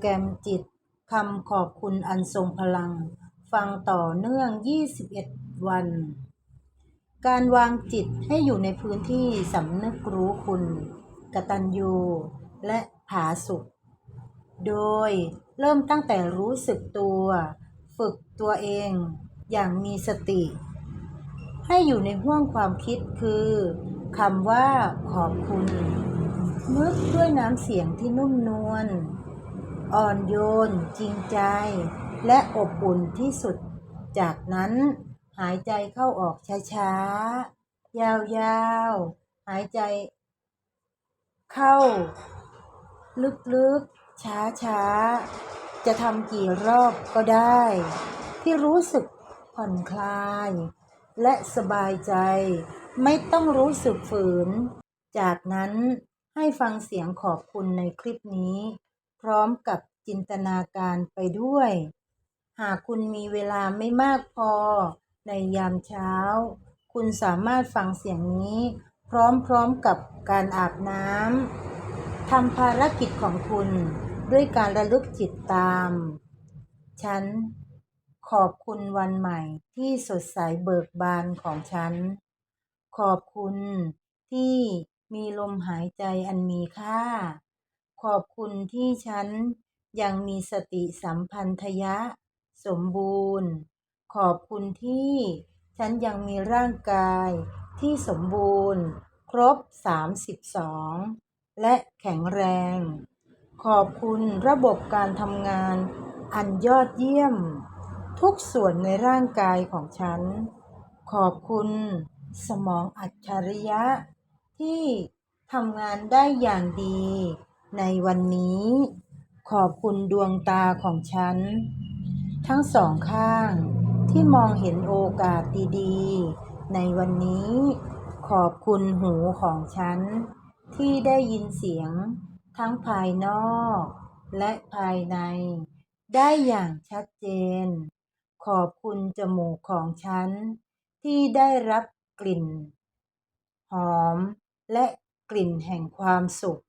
แกรมจิตคำขอบคุณอันทรงพลัง ฟังต่อเนื่อง 21 วัน การวางจิตให้อยู่ในพื้นที่สำนึกรู้คุณ กตัญญู และผาสุข โดยเริ่มตั้งแต่รู้สึกตัว ฝึกตัวเองอย่างมีสติ ให้อยู่ในห่วงความคิดคือคำว่าขอบคุณนึกด้วยน้ำเสียงที่นุ่มนวล อ่อนโยน จริงใจ และอบอุ่นที่สุด จากนั้นหายใจเข้าออกช้าๆ ยาวๆ หายใจ เข้า ลึกๆ ช้าๆ จะทำกี่รอบก็ได้ ที่รู้สึกผ่อนคลาย และสบายใจ ไม่ต้องรู้สึกฝืน จากนั้นให้ฟังเสียงขอบคุณในคลิปนี้ พร้อมกับจินตนาการไปด้วย หากคุณมีเวลาไม่มากพอ ในยามเช้า คุณสามารถฟังเสียงนี้ พร้อมๆกับการอาบน้ำทำภารกิจของคุณด้วยการระลึกจิตตาม ฉัน ขอบคุณวันใหม่ที่สดใสเบิกบานของฉัน ขอบคุณที่มีลมหายใจอันมีค่า ขอบคุณที่ฉันยังมีสติสัมพันธยะ สมบูรณ์ ขอบคุณที่ฉันยังมีร่างกายที่สมบูรณ์ ครบ 32 และแข็งแรง ขอบคุณระบบการทำงานอันยอดเยี่ยม ทุกส่วนในร่างกายของฉัน ขอบคุณสมองอัจฉริยะ ที่ทำงานได้อย่างดี ในวันนี้ ขอบคุณดวงตาของฉัน ทั้งสองข้างที่มองเห็นโอกาสดีๆ ในวันนี้ ขอบคุณหูของฉัน ที่ได้ยินเสียง ทั้งภายนอก และภายใน ได้อย่างชัดเจน ขอบคุณจมูกของฉัน ที่ได้รับกลิ่น หอมและกลิ่นแห่งความสุข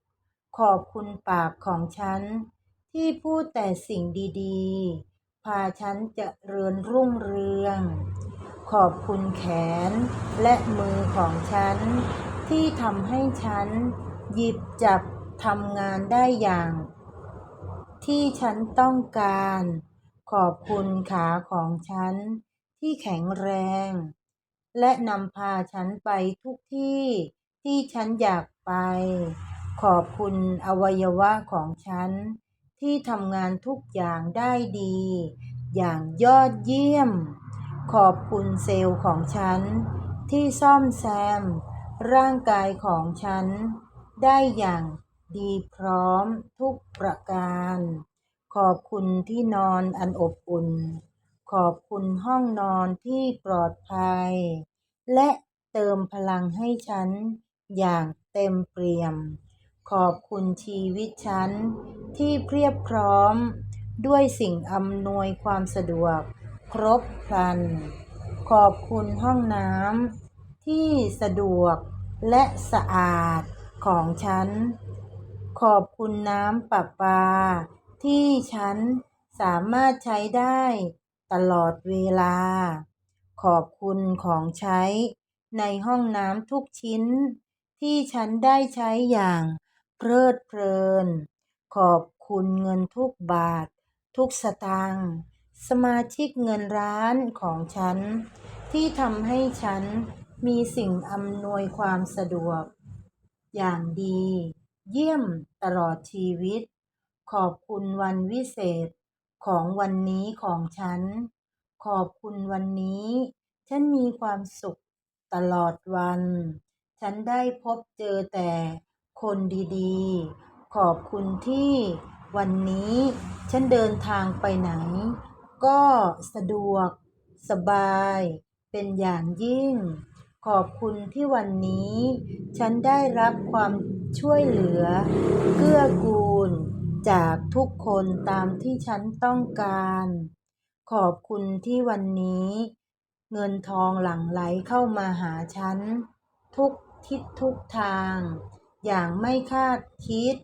ขอบคุณปากของฉัน ที่พูดแต่สิ่งดีๆ พาฉันจะเริญรุ่งเรือง ขอบคุณแขนและมือของฉัน ที่ทำให้ฉัน หยิบจับทำงานได้อย่าง ที่ฉันต้องการ ขอบคุณขาของฉัน ที่แข็งแรง และนำพาฉันไปทุกที่ที่ฉันอยากไป ขอบคุณอวัยวะของฉัน ที่ทำงานทุกอย่างได้ดี อย่างยอดเยี่ยม ขอบคุณเซลล์ของฉัน ที่ซ่อมแซม ร่างกายของฉัน ได้อย่างดีพร้อมทุกประการ ขอบคุณที่นอนอันอบอุ่น ขอบคุณห้องนอนที่ปลอดภัย และเติมพลังให้ฉันอย่างเต็มเปี่ยม ขอบคุณชีวิตฉัน ที่เพียบพร้อม ด้วยสิ่งอำนวยความสะดวก ครบครัน ขอบคุณห้องน้ำที่สะดวกและสะอาดของฉัน ขอบคุณน้ำประปา ที่ฉันสามารถใช้ได้ตลอดเวลา ขอบคุณของใช้ในห้องน้ำทุกชิ้น ที่ฉันได้ใช้อย่าง เพลิดเพลิน ขอบคุณเงินทุกบาท ทุกสตางค์สมาชิกเงินร้านของฉัน ที่ทำให้ฉันมีสิ่งอำนวยความสะดวก อย่างดี เยี่ยมตลอดชีวิต ขอบคุณวันวิเศษของวันนี้ของฉัน ขอบคุณวันนี้ ฉันมีความสุขตลอดวัน ฉันได้พบเจอแต่ คนดีๆ ขอบคุณที่วันนี้ฉันเดินทางไปไหน ก็สะดวก สบาย เป็นอย่างยิ่ง ขอบคุณที่วันนี้ ฉันได้รับความช่วยเหลือ เกื้อกูล จากทุกคนตามที่ฉันต้องการ ขอบคุณที่วันนี้ เงินทองหลั่งไหลเข้ามาหาฉัน ทุกทิศทุกทาง อย่างไม่คาดคิด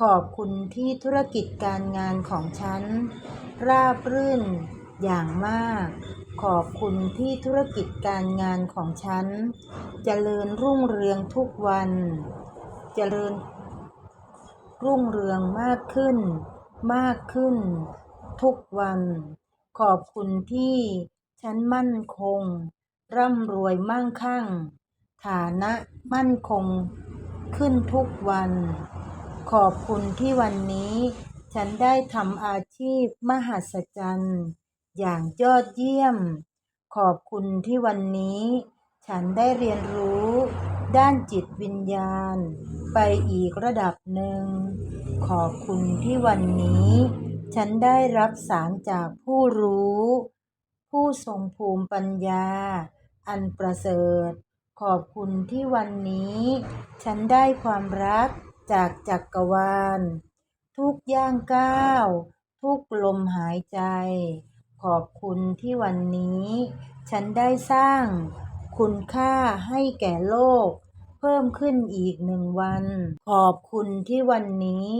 ขอบคุณที่ธุรกิจการงานของฉัน ราบรื่นอย่างมาก ขอบคุณที่ธุรกิจการงานของฉันเจริญรุ่งเรืองทุกวันเจริญ รุ่งเรืองมากขึ้น มากขึ้น ทุกวัน ขอบคุณที่ฉันมั่นคง ร่ำรวยมั่งคั่ง ฐานะมั่นคง ขึ้นทุกวัน ขอบคุณที่วันนี้ ฉันได้ทำอาชีพมหัศจรรย์อย่างยอดเยี่ยม ขอบคุณที่วันนี้ ฉันได้เรียนรู้ ด้านจิตวิญญาณ ไปอีกระดับหนึ่ง ขอบคุณที่วันนี้ ฉันได้รับสารจากผู้รู้ ผู้ทรงภูมิปัญญา อันประเสริฐ ขอบคุณที่วันนี้ ฉันได้ความรักจากจักรวาล ทุกย่างก้าว ทุกลมหายใจ ขอบคุณที่วันนี้ ฉันได้สร้าง คุณค่าให้แก่โลก เพิ่มขึ้นอีกหนึ่งวัน ขอบคุณที่วันนี้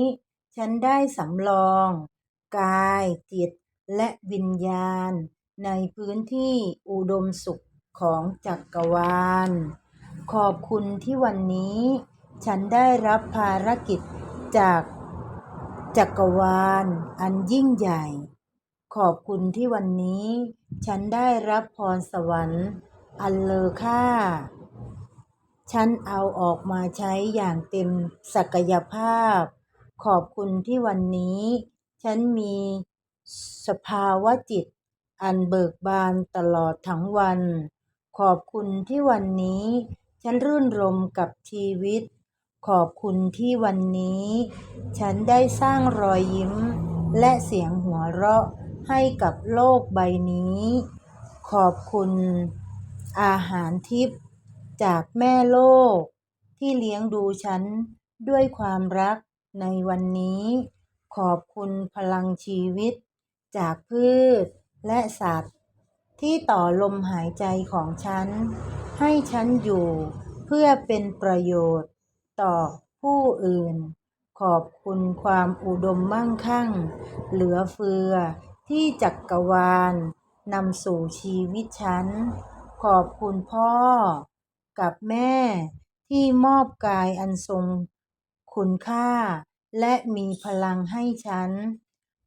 ฉันได้สำรอง กายจิตและวิญญาณ ในพื้นที่อุดมสุข ของจักรวาล ขอบคุณที่วันนี้ ฉันได้รับภารกิจจากจักรวาล อันยิ่งใหญ่ ขอบคุณที่วันนี้ ฉันได้รับพรสวรรค์ อันเลอค่า ฉันเอาออกมาใช้อย่างเต็มศักยภาพ ขอบคุณที่วันนี้ ฉันมีสภาวะจิตอันเบิกบานตลอดทั้งวัน ขอบคุณที่วันนี้ ฉันรื่นรมกับชีวิต ขอบคุณที่วันนี้ ฉันได้สร้างรอยยิ้ม และเสียงหัวเราะให้กับโลกใบนี้ ขอบคุณอาหารทิพย์จากแม่โลก ที่เลี้ยงดูฉันด้วยความรักในวันนี้ ขอบคุณพลังชีวิต จากพืชและสัตว์ ที่ต่อลมหายใจของฉัน ให้ฉันอยู่ เพื่อเป็นประโยชน์ ต่อผู้อื่น ขอบคุณความอุดมมั่งคั่ง เหลือเฟือ ที่จักรวาลนำสู่ชีวิตฉัน ขอบคุณพ่อ กับแม่ ที่มอบกายอันทรง คุณค่า และมีพลังให้ฉัน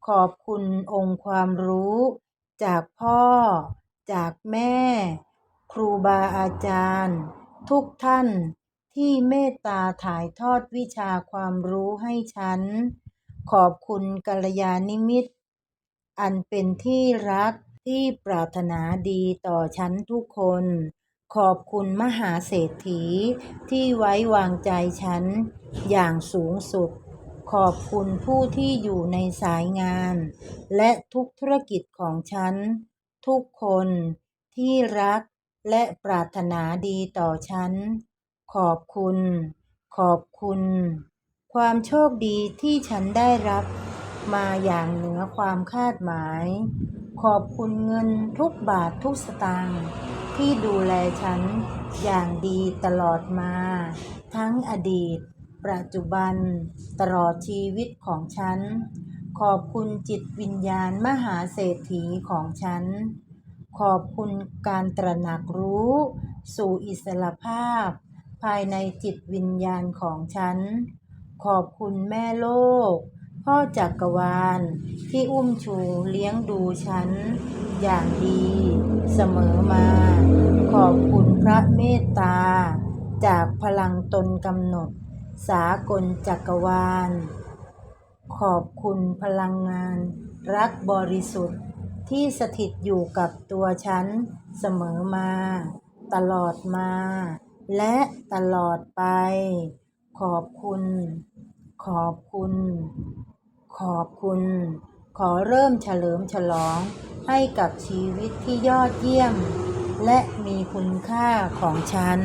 ขอบคุณองค์ความรู้ จากพ่อ จากแม่ ครูบาอาจารย์ ทุกท่านที่เมตตาถ่ายทอดวิชาความรู้ให้ฉัน ขอบคุณกัลยาณมิตร อันเป็นที่รักที่ปรารถนาดีต่อฉันทุกคน ขอบคุณมหาเศรษฐีที่ไว้วางใจฉันอย่างสูงสุด ขอบคุณผู้ที่อยู่ในสายงาน และทุกธุรกิจของฉัน ทุกคนที่รักและปรารถนาดีต่อฉัน ขอบคุณ ขอบคุณ ความโชคดีที่ฉันได้รับ มาอย่างเหนือความคาดหมาย ขอบคุณเงินทุกบาททุกสตางค์ที่ดูแลฉันอย่างดีตลอดมา ทั้งอดีต ปัจจุบัน ตลอดชีวิตของฉัน ขอบคุณจิตวิญญาณมหาเศรษฐีของฉัน ขอบคุณการตระหนักรู้ สู่อิสรภาพ ภายในจิตวิญญาณของฉัน ขอบคุณแม่โลก พ่อจักรวาล ที่อุ้มชูเลี้ยงดูฉัน อย่างดีเสมอมา ขอบคุณพระเมตตา จากพลังตนกำหนด สากลจักรวาล ขอบคุณพลังงาน รักบริสุทธิ์ ที่สถิตอยู่กับตัวฉันเสมอมา ตลอดมา และตลอดไป ขอบคุณ ขอบคุณ ขอบคุณ ขอเริ่มเฉลิมฉลองให้กับชีวิตที่ยอดเยี่ยม และมีคุณค่าของฉัน